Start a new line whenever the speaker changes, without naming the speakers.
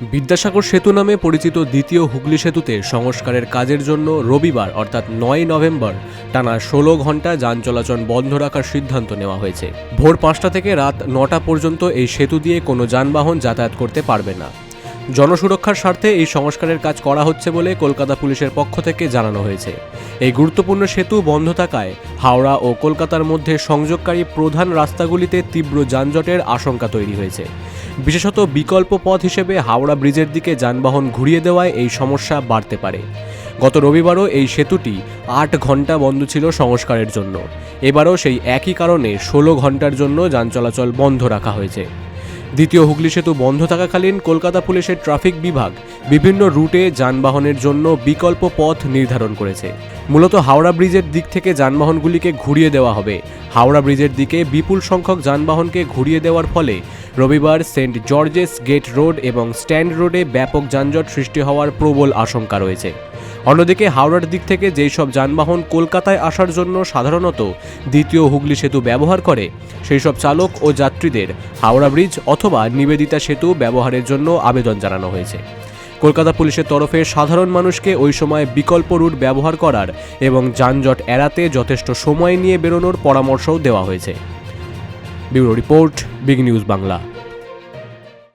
বিদ্যাসাগর সেতু নামে পরিচিত দ্বিতীয় হুগলি সেতুতে সংস্কারের কাজের জন্য রবিবার, অর্থাৎ নয় নভেম্বর, টানা ষোলো ঘণ্টা যান চলাচল বন্ধ রাখার সিদ্ধান্ত নেওয়া হয়েছে। ভোর পাঁচটা থেকে রাত নটা পর্যন্ত এই সেতু দিয়ে কোনো যানবাহন যাতায়াত করতে পারবে না। জনসুরক্ষার স্বার্থে এই সংস্কারের কাজ করা হচ্ছে বলে কলকাতা পুলিশের পক্ষ থেকে জানানো হয়েছে। এই গুরুত্বপূর্ণ সেতু বন্ধ থাকায় হাওড়া ও কলকাতার মধ্যে সংযোগকারী প্রধান রাস্তাগুলিতে তীব্র যানজটের আশঙ্কা তৈরি হয়েছে। বিশেষত বিকল্প পথ হিসেবে হাওড়া ব্রিজের দিকে যানবাহন ঘুরিয়ে দেওয়ায় এই সমস্যা বাড়তে পারে। গত রবিবারও এই সেতুটি আট ঘণ্টা বন্ধ ছিল সংস্কারের জন্য। এবারও সেই একই কারণে ষোলো ঘণ্টার জন্য যান চলাচল বন্ধ রাখা হয়েছে। দ্বিতীয় হুগলি সেতু বন্ধ থাকাকালীন কলকাতা পুলিশের ট্রাফিক বিভাগ বিভিন্ন রুটে যানবাহনের জন্য বিকল্প পথ নির্ধারণ করেছে। মূলত হাওড়া ব্রিজের দিক থেকে যানবাহনগুলিকে ঘুরিয়ে দেওয়া হবে। হাওড়া ব্রিজের দিকে বিপুল সংখ্যক যানবাহনকে ঘুরিয়ে দেওয়ার ফলে রবিবার সেন্ট জর্জেস গেট রোড এবং স্ট্যান্ড রোডে ব্যাপক যানজট সৃষ্টি হওয়ার প্রবল আশঙ্কা রয়েছে। অন্যদিকে হাওড়ার দিক থেকে যেই সব যানবাহন কলকাতায় আসার জন্য সাধারণত দ্বিতীয় হুগলি সেতু ব্যবহার করে, সেই সব চালক ও যাত্রীদের হাওড়া ব্রিজ অথবা নিবেদিতা সেতু ব্যবহারের জন্য আবেদন জানানো হয়েছে। কলকাতা পুলিশের তরফে সাধারণ মানুষকে ওই সময় বিকল্প রুট ব্যবহার করার এবং যানজট এড়াতে যথেষ্ট সময় নিয়ে বেরোনোর পরামর্শও দেওয়া হয়েছে। Bureau report, big news Bangla.